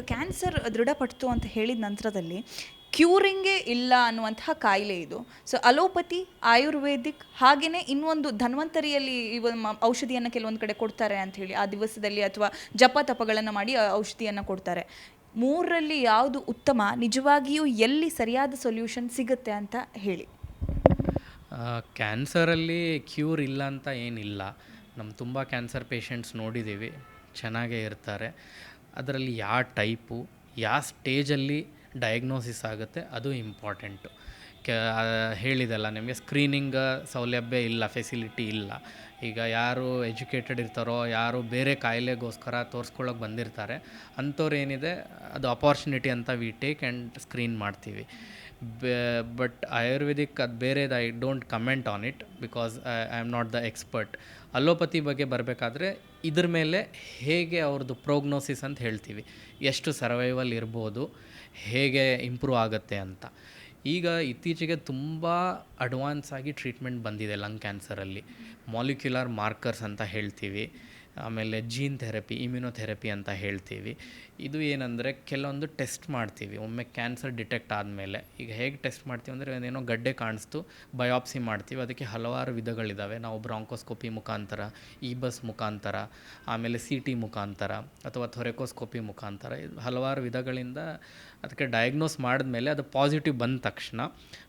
ಈಗ ಕ್ಯಾನ್ಸರ್ ದೃಢಪಡ್ತು ಅಂತ ಹೇಳಿದ ನಂತರದಲ್ಲಿ ಕ್ಯೂರಿಂಗೇ ಇಲ್ಲ ಅನ್ನುವಂತಹ ಕಾಯಿಲೆ ಇದು. ಸೊ ಅಲೋಪತಿ, ಆಯುರ್ವೇದಿಕ್ ಹಾಗೆಯೇ ಇನ್ನೊಂದು ಧನ್ವಂತರಿಯಲ್ಲಿ ಔಷಧಿಯನ್ನು ಕೆಲವೊಂದು ಕಡೆ ಕೊಡ್ತಾರೆ ಅಂತ ಹೇಳಿ, ಆ ದಿವಸದಲ್ಲಿ ಅಥವಾ ಜಪ ತಪಗಳನ್ನು ಮಾಡಿ ಔಷಧಿಯನ್ನು ಕೊಡ್ತಾರೆ. ಮೂರರಲ್ಲಿ ಯಾವುದು ಉತ್ತಮ, ನಿಜವಾಗಿಯೂ ಎಲ್ಲಿ ಸರಿಯಾದ ಸೊಲ್ಯೂಷನ್ ಸಿಗುತ್ತೆ ಅಂತ ಹೇಳಿ. ಕ್ಯಾನ್ಸರಲ್ಲಿ ಕ್ಯೂರ್ ಇಲ್ಲ ಅಂತ ಏನಿಲ್ಲ. ನಮ್ಮ ತುಂಬ ಕ್ಯಾನ್ಸರ್ ಪೇಷಂಟ್ಸ್ ನೋಡಿದ್ದೀವಿ, ಚೆನ್ನಾಗೇ ಇರ್ತಾರೆ. ಅದರಲ್ಲಿ ಯಾವ ಟೈಪು ಯಾವ ಸ್ಟೇಜಲ್ಲಿ ಡಯಾಗ್ನೋಸಿಸ್ ಆಗುತ್ತೆ, ಅದು ಇಂಪಾರ್ಟೆಂಟು ಹೇಳಿದಲ್ಲ ನಿಮಗೆ ಸ್ಕ್ರೀನಿಂಗ್ ಸೌಲಭ್ಯ ಇಲ್ಲ ಫೆಸಿಲಿಟಿ ಇಲ್ಲ. ಈಗ ಯಾರು ಎಜುಕೇಟೆಡ್ ಇರ್ತಾರೋ, ಯಾರು ಬೇರೆ ಕಾಯಿಲೆಗೋಸ್ಕರ ತೋರಿಸ್ಕೊಳ್ಳೋಕೆ ಬಂದಿರ್ತಾರೆ, ಅಂಥವ್ರು ಏನಿದೆ, ಅದು ಅಪಾರ್ಚುನಿಟಿ ಅಂತ ವಿ ಟೇಕ್ ಆ್ಯಂಡ್ ಸ್ಕ್ರೀನ್ ಮಾಡ್ತೀವಿ. ಬಟ್ ಆಯುರ್ವೇದಿಕ್ ಅದು ಬೇರೆದು I don't comment on it because I am not the expert allopathy ಬಗ್ಗೆ ಬರಬೇಕಾದ್ರೆ, ಇದ್ರ ಮೇಲೆ ಹೇಗೆ ಅವ್ರದ್ದು ಪ್ರೋಗ್ನೋಸಿಸ್ ಅಂತ ಹೇಳ್ತೀವಿ. ಎಷ್ಟು ಸರ್ವೈವಲ್ ಇರ್ಬೋದು ಹೇಗೆ ಇಂಪ್ರೂವ್ ಆಗುತ್ತೆ ಅಂತ. ಈಗ ಇತ್ತೀಚೆಗೆ ತುಂಬ ಅಡ್ವಾನ್ಸ್ ಆಗಿ ಟ್ರೀಟ್ಮೆಂಟ್ ಬಂದಿದೆ ಲಂಗ್ ಕ್ಯಾನ್ಸರಲ್ಲಿ ಮಾಲಿಕ್ಯುಲರ್ ಮಾರ್ಕರ್ಸ್ ಅಂತ ಹೇಳ್ತೀವಿ. ಆಮೇಲೆ ಜೀನ್ ಥೆರಪಿ ಇಮ್ಯುನೊಥೆರಪಿ ಅಂತ ಹೇಳ್ತೀವಿ. ಇದು ಏನಂದರೆ ಕೆಲವೊಂದು ಟೆಸ್ಟ್ ಮಾಡ್ತೀವಿ. ಒಮ್ಮೆ ಕ್ಯಾನ್ಸರ್ ಡಿಟೆಕ್ಟ್ ಆದಮೇಲೆ. ಈಗ ಹೇಗೆ ಟೆಸ್ಟ್ ಮಾಡ್ತೀವಿ ಅಂದರೆ ಏನೋ ಗಡ್ಡೆ ಕಾಣಿಸ್ತು ಬಯಾಪ್ಸಿ ಮಾಡ್ತೀವಿ. ಅದಕ್ಕೆ ಹಲವಾರು ವಿಧಗಳಿದ್ದಾವೆ ನಾವು ಬ್ರಾಂಕೋಸ್ಕೋಪಿ ಮುಖಾಂತರ ಈ ಬಸ್ ಮುಖಾಂತರ, ಆಮೇಲೆ ಸಿ ಟಿ ಮುಖಾಂತರ ಅಥವಾ ಥೊರೆಕೋಸ್ಕೋಪಿ ಮುಖಾಂತರ. ಹಲವಾರು ವಿಧಗಳಿಂದ ಅದಕ್ಕೆ ಡಯಾಗ್ನೋಸ್ ಮಾಡಿದ್ಮೇಲೆ ಅದು ಪಾಸಿಟಿವ್ ಬಂದ ತಕ್ಷಣ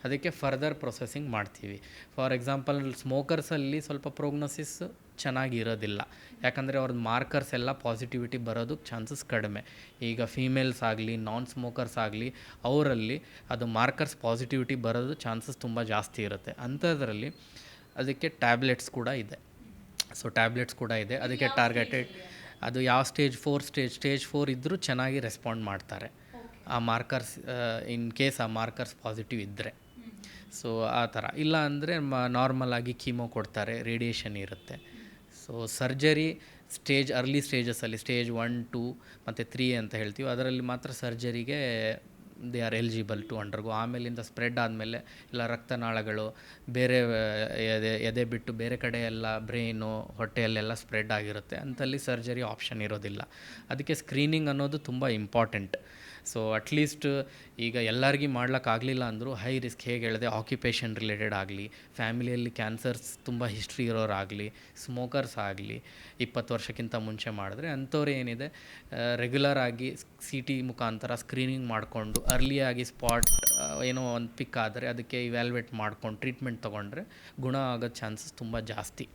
ಅದಕ್ಕೆ ಫರ್ದರ್ ಪ್ರೊಸೆಸಿಂಗ್ ಮಾಡ್ತೀವಿ. ಫಾರ್ ಎಕ್ಸಾಂಪಲ್ ಸ್ಮೋಕರ್ಸಲ್ಲಿ ಸ್ವಲ್ಪ ಪ್ರೋಗ್ನೋಸಿಸ್ ಚೆನ್ನಾಗಿರೋದಿಲ್ಲ. ಯಾಕಂದರೆ ಅವ್ರದ್ದು ಮಾರ್ಕರ್ಸ್ ಎಲ್ಲ ಪಾಸಿಟಿವಿಟಿ ಬರೋದಕ್ಕೆ ಚಾನ್ಸಸ್ ಕಡಿಮೆ. ಈಗ ಫೀಮೇಲ್ಸ್ ಆಗಲಿ ನಾನ್ ಸ್ಮೋಕರ್ಸ್ ಆಗಲಿ ಅವರಲ್ಲಿ ಅದು ಮಾರ್ಕರ್ಸ್ ಪಾಸಿಟಿವಿಟಿ ಬರೋದು ಚಾನ್ಸಸ್ ತುಂಬ ಜಾಸ್ತಿ ಇರುತ್ತೆ. ಅಂಥದ್ರಲ್ಲಿ ಅದಕ್ಕೆ ಟ್ಯಾಬ್ಲೆಟ್ಸ್ ಕೂಡ ಇದೆ. ಸೊ ಟ್ಯಾಬ್ಲೆಟ್ಸ್ ಕೂಡ ಇದೆ. ಅದಕ್ಕೆ ಟಾರ್ಗೆಟೆಡ್ ಅದು? ಯಾವ stage four stage stage four ಇದ್ದರೂ ಚೆನ್ನಾಗಿ ರೆಸ್ಪಾಂಡ್ ಮಾಡ್ತಾರೆ. ಆ ಮಾರ್ಕರ್ಸ್ ಇನ್ ಕೇಸ್ ಆ ಮಾರ್ಕರ್ಸ್ ಪಾಸಿಟಿವ್ ಇದ್ದರೆ ಸೊ ಆ ಥರ. ಇಲ್ಲ ಅಂದರೆ ಮ ನಾರ್ಮಲ್ ಆಗಿ ಕೀಮೋ ಕೊಡ್ತಾರೆ ರೇಡಿಯೇಷನ್ ಇರುತ್ತೆ. ಸೊ ಸರ್ಜರಿ ಸ್ಟೇಜ್ ಅರ್ಲಿ ಸ್ಟೇಜಸ್ಸಲ್ಲಿ ಸ್ಟೇಜ್ ಒನ್ ಟೂ ಮತ್ತು ತ್ರೀ ಅಂತ ಹೇಳ್ತೀವಿ. ಅದರಲ್ಲಿ ಮಾತ್ರ ಸರ್ಜರಿಗೆ they are eligible to undergo. ಆಮೇಲಿಂದ ಸ್ಪ್ರೆಡ್ ಆದಮೇಲೆ ಇಲ್ಲ ರಕ್ತನಾಳಗಳು, ಬೇರೆ ಎದೆ ಎದೆ ಬಿಟ್ಟು ಬೇರೆ ಕಡೆ ಎಲ್ಲ ಬ್ರೈನು, ಹೊಟ್ಟೆಯಲ್ಲೆಲ್ಲ ಸ್ಪ್ರೆಡ್ ಆಗಿರುತ್ತೆ. ಅಂತಲ್ಲಿ ಸರ್ಜರಿ ಆಪ್ಷನ್ ಇರೋದಿಲ್ಲ. ಅದಕ್ಕೆ ಸ್ಕ್ರೀನಿಂಗ್ ಅನ್ನೋದು ತುಂಬ ಇಂಪಾರ್ಟೆಂಟ್. ಸೊ ಅಟ್ಲೀಸ್ಟ್ ಈಗ ಎಲ್ಲರಿಗೂ ಮಾಡ್ಲಿಕ್ಕಾಗಲಿಲ್ಲ ಅಂದರೂ ಹೈ ರಿಸ್ಕ್ ಹೇಗೆ ಹೇಳಿದೆ, ಆಕ್ಯುಪೇಷನ್ ರಿಲೇಟೆಡ್ ಆಗಲಿ, ಫ್ಯಾಮಿಲಿಯಲ್ಲಿ ಕ್ಯಾನ್ಸರ್ಸ್ ತುಂಬ ಹಿಸ್ಟ್ರಿ ಇರೋರಾಗಲಿ, ಸ್ಮೋಕರ್ಸ್ ಆಗಲಿ, ಇಪ್ಪತ್ತು ವರ್ಷಕ್ಕಿಂತ ಮುಂಚೆ ಮಾಡಿದ್ರೆ ಅಂಥವ್ರು ಏನಿದೆ ರೆಗ್ಯುಲರ್ ಆಗಿ ಸಿ ಟಿ ಮುಖಾಂತರ ಸ್ಕ್ರೀನಿಂಗ್ ಮಾಡಿಕೊಂಡು ಅರ್ಲಿಯಾಗಿ ಸ್ಪಾಟ್ ಏನೋ ಒಂದು ಪಿಕ್ ಆದರೆ ಅದಕ್ಕೆ ಇವ್ಯಾಲ್ಯೂಯೇಟ್ ಮಾಡ್ಕೊಂಡು ಟ್ರೀಟ್ಮೆಂಟ್ ತೊಗೊಂಡ್ರೆ ಗುಣ ಆಗೋ ಚಾನ್ಸಸ್ ತುಂಬ ಜಾಸ್ತಿ.